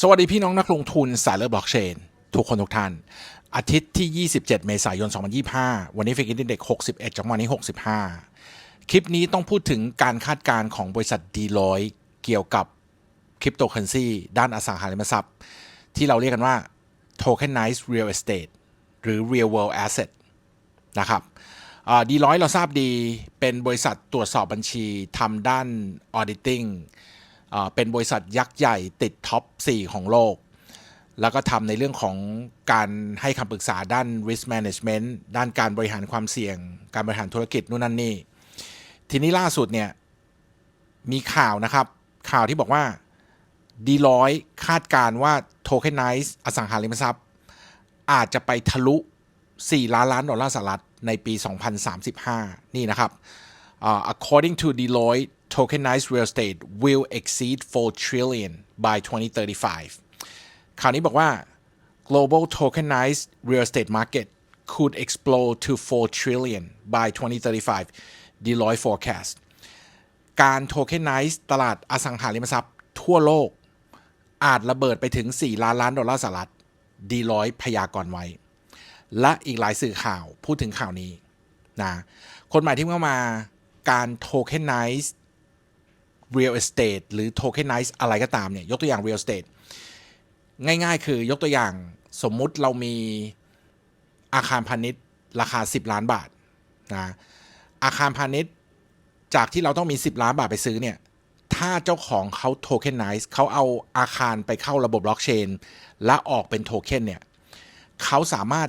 สวัสดีพี่น้องนักลงทุนสายเลือดบล็อกเชน ทุกคนทุกท่าน อาทิตย์ที่ 27 เมษายน 2025 วันนี้ฟิกอินเด็ก61 จังหวะนี้ 65 คลิปนี้ต้องพูดถึงการคาดการณ์ของบริษัทดีลอยเกี่ยวกับคริปโตเคอเรนซีด้านอสังหาริมทรัพย์ ที่เราเรียกกันว่า tokenized real estate หรือ real world asset นะครับดีร้อยเราทราบดีเป็นบริษัทตรวจสอบบัญชีทำด้าน auditing เป็นบริษัทยักษ์ใหญ่ติดท็อป 4 ของโลก แล้วก็ทำในเรื่องของการให้คำปรึกษาด้าน risk management ด้านการบริหารความเสี่ยง การบริหารธุรกิจนู่นนั่นนี่ ทีนี้ล่าสุดเนี่ยมีข่าวนะครับ ข่าวที่บอกว่าดีร้อยคาดการณ์ว่า tokenize อสังหาริมทรัพย์ อาจจะไปทะลุ 4 ล้านล้านดอลลาร์สหรัฐในปี 2035 นี่นะครับ Uh, according to Deloitte, tokenized real estate will exceed 4 trillion by 2035 คราวนี้บอกว่า global tokenized real estate market could explode to 4 trillion by 2035 Deloitte forecast การ tokenize ตลาดอสังหาริมทรัพย์ทั่วโลก อาจระเบิดไปถึง 4 ล้านล้านดอลลาร์สหรัฐ Deloitte พยากรณ์ไว้ และอีกหลายสื่อข่าวพูดถึงข่าวนี้นะคนใหม่ที่เข้ามาการ tokenize real estate หรือ tokenize อะไรก็ตามเนี่ยยกตัวอย่าง real estate ง่ายๆ คือยกตัวอย่างสมมุติเรามีอาคารพาณิชย์ราคา 10 ล้านบาทนะอาคารพาณิชย์จากที่เราต้องมี 10 ล้านบาทไปซื้อเนี่ยถ้าเจ้าของเขา tokenize เขาเอาอาคารไปเข้าระบบบล็อกเชนและออกเป็นโทเค็นเนี่ยเขาสามารถ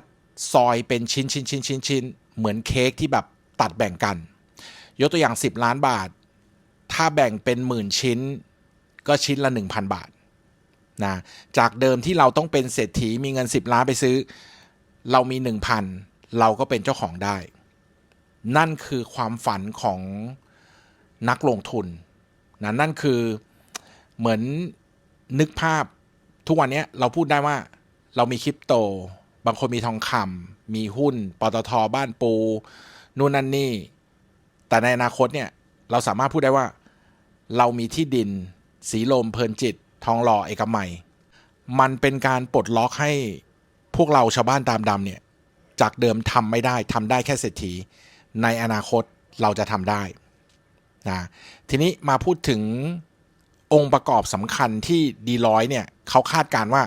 ซอยเป็นชิ้นชิ้นชิ้นชิ้นชิ้นเหมือนเค้กที่แบบตัดแบ่งกัน ยกตัวอย่าง 10 ล้านบาท ถ้าแบ่งเป็นหมื่นชิ้น ก็ชิ้นละ 1,000 บาทนะจากเดิมที่เราต้องเป็นเศรษฐีมีเงิน 10 ล้านไปซื้อ เรามี 1,000 เราก็เป็นเจ้าของได้ นั่นคือความฝันของนักลงทุนนะนั่นคือเหมือนนึกภาพทุกวันนี้เราพูดได้ว่าเรามีคริปโต บางคนมีทองคำมีหุ้นปตทบ้านปู นู่นนั่นนี่ แต่ในอนาคตเนี่ย เราสามารถพูดได้ว่า เรามีที่ดิน สีลมเพลินจิต ทองหล่อเอกมัย มันเป็นการปลดล็อกให้พวกเราชาวบ้านตามดำเนี่ย จากเดิมทำไม่ได้ทำได้แค่เศรษฐี ในอนาคตเราจะทำได้นะทีนี้มาพูดถึงองค์ประกอบสำคัญที่ดีร้อยเนี่ยเขาคาดการณ์ว่า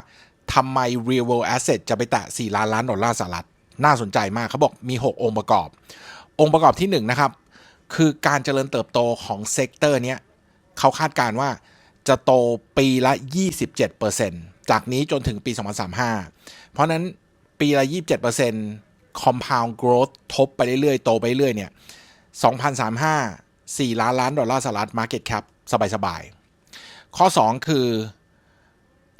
ทำไม real world asset จะไปแตะ 4 ล้านล้านดอลลาร์สหรัฐน่าสนใจมากเขาบอกมี 6 องค์ประกอบ องค์ประกอบที่ 1 นะครับ คือการเจริญเติบโตของเซกเตอร์เนี้ย เขาคาดการณ์ว่าจะโตปีละ 27%จากนี้จนถึงปี 2035 เพราะนั้นปีละ 27% compound growth ทบไปเรื่อยๆ โตไปเรื่อยเนี่ย 2035 4 ล้านล้านดอลลาร์สหรัฐ market cap สบายๆ ข้อ 2 คือ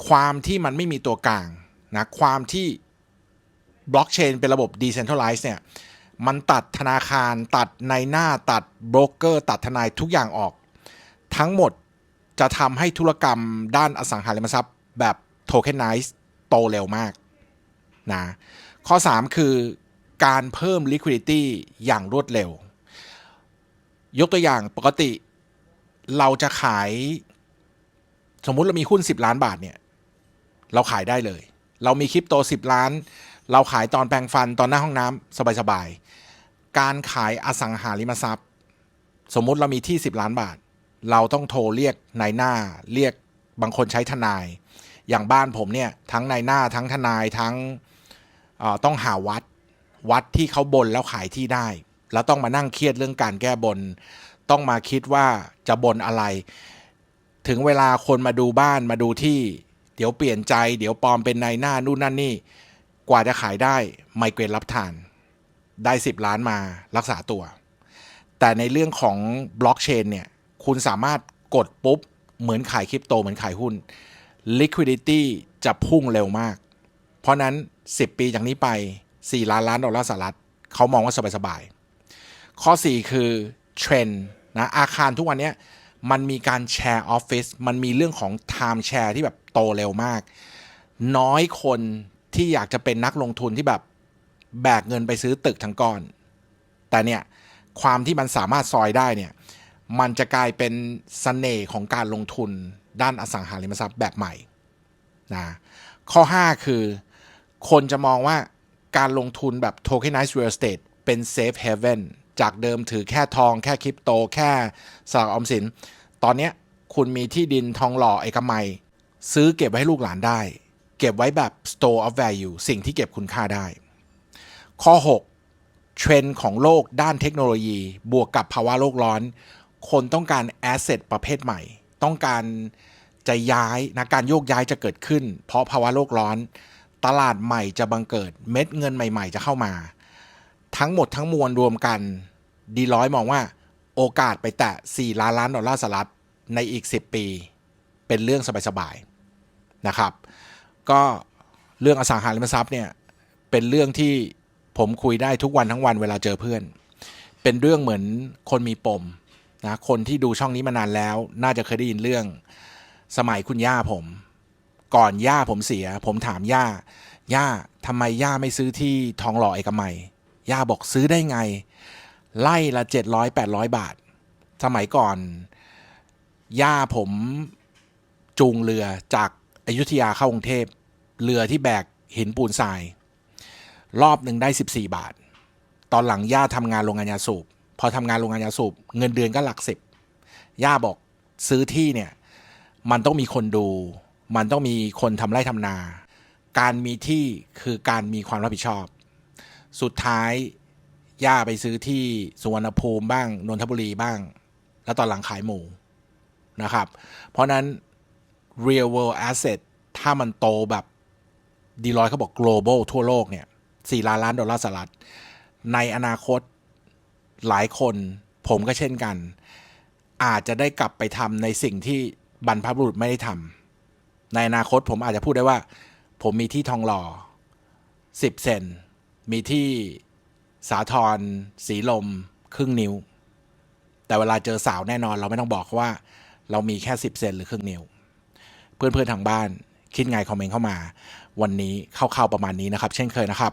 ความที่มันไม่มีตัวกลางนะความที่บล็อกเชนเป็นระบบ decentralized เนี่ย มันตัดธนาคารตัดในหน้าตัดโบรกเกอร์ ตัดทนายทุกอย่างออก ทั้งหมดจะทำให้ธุรกรรมด้านอสังหาริมทรัพย์แบบโทเค็นไนซ์โตเร็วมากนะข้อ 3 คือการเพิ่ม liquidity อย่างรวดเร็ว ยกตัวอย่างปกติเราจะขาย สมมุติเรามีหุ้น 10 ล้านบาทเนี่ย เราขายได้เลย เรามีคริปโต 10 ล้าน เราขายตอนแปลงฟันตอนหน้าห้องน้ำสบายๆ การขายอสังหาริมทรัพย์ สมมุติเรามีที่ 10 ล้านบาท เราต้องโทรเรียกนายหน้า เรียกบางคนใช้ทนาย อย่างบ้านผมเนี่ยทั้งนายหน้าทั้งทนายทั้งต้องหาวัดวัดที่เขาบนแล้วขายที่ได้ แล้วต้องมานั่งเครียดเรื่องการแก้บน ต้องมาคิดว่าจะบนอะไร ถึงเวลาคนมาดูบ้านมาดูที่ เดี๋ยวเปลี่ยนใจ เดี๋ยวปลอมเป็นนายหน้านู่นนั่นนี่ กว่าจะขายได้ไมเกรนรับทาน ได้ 10 ล้านมารักษาตัว แต่ในเรื่องของบล็อกเชนเนี่ย คุณสามารถกดปุ๊บ เหมือนขายคริปโตเหมือนขายหุ้น liquidity จะพุ่งเร็วมาก เพราะนั้น 10 ปีจากนี้ไป 4 ล้านล้านดอลลาร์สหรัฐเขามองว่าสบายๆ ข้อ 4 คือเทรนด์นะอาคารทุกวันนี้มันมีการแชร์ออฟฟิศมันมีเรื่องของ time share ที่แบบโตเร็วมาก น้อยคนที่อยากจะเป็นนักลงทุนที่แบบแบกเงินไปซื้อตึกทั้งก้อน แต่เนี่ยความที่มันสามารถซอยได้เนี่ย มันจะกลายเป็นสเสน่ห์ของการลงทุนด้านอสังหาริมทรัพย์แบบใหม่นะข้อ 5 คือ คนจะมองว่าการลงทุนแบบ tokenized real estate เป็น safe haven จากเดิมถือแค่ทองแค่คริปโต แค่สลากออมสิน ตอนนี้คุณมีที่ดินทองหล่อเอกมัย ซื้อเก็บไว้ให้ลูกหลานได้ เก็บไว้แบบ store of value สิ่งที่เก็บคุณค่าได้ ข้อ 6 เทรนด์ของโลกด้านเทคโนโลยีบวกกับภาวะโลกร้อน คนต้องการแอสเซทประเภทใหม่ ต้องการจะย้ายนะการโยกย้ายจะเกิดขึ้น เพราะภาวะโลกร้อน ตลาดใหม่จะบังเกิดเม็ดเงินใหม่ ๆ จะเข้ามา ทั้งหมดทั้งมวลรวมกัน ดีร้อยมองว่าโอกาสไปแตะ 4 ล้านล้านดอลลาร์สหรัฐในอีก 10 ปี เป็นเรื่องสบายๆนะครับ ก็เรื่องอสังหาริมทรัพย์เนี่ยเป็นเรื่องที่ผมคุยได้ทุกวันทั้งวันเวลาเจอเพื่อน เป็นเรื่องเหมือนคนมีปม นะคนที่ดูช่องนี้มานานแล้ว น่าจะเคยได้ยินเรื่อง สมัยคุณย่าผม ก่อนย่าผมเสีย ผมถามย่า ย่าทำไมย่าไม่ซื้อที่ทองหล่อเอกมัย ย่าบอกซื้อได้ไง ไล่ละเจ็ดร้อยแปดร้อยบาท สมัยก่อน ย่าผมจูงเรือจากอายุทยาเข้ากรุงเทพ เรือที่แบกหินปูนทราย รอบหนึ่งได้ 14 บาท ตอนหลังย่าทำงานโรงงานยาสูบ พอทำงานโรงงานยาสูบเงินเดือนก็หลักสิบย่าบอกซื้อที่เนี่ย มันต้องมีคนดู มันต้องมีคนทำไร่ทำนา การมีที่คือการมีความรับผิดชอบ สุดท้ายย่าไปซื้อที่สุวรรณภูมิบ้างนนทบุรีบ้าง แล้วตอนหลังขายหมูนะครับ เพราะนั้น real world asset ถ้ามันโตแบบดีลอยเขาบอก global ทั่วโลกเนี่ย4ล้านล้านดอลลาร์สหรัฐในอนาคต หลายคนผมก็เช่นกัน อาจจะได้กลับไปทำในสิ่งที่บรรพบุรุษไม่ได้ทำในอนาคตผมอาจจะพูดได้ว่า ผมมีที่ทองหล่อ10เซนมีที่สาทรสีลม ครึ่งนิ้ว แต่เวลาเจอสาวแน่นอน เราไม่ต้องบอกเขาว่า เรามีแค่10เซนหรือครึ่งนิ้ว เพื่อนๆทางบ้านคิดไงคอมเมนต์เข้ามา วันนี้เข้าๆประมาณนี้นะครับ เช่นเคยนะครับ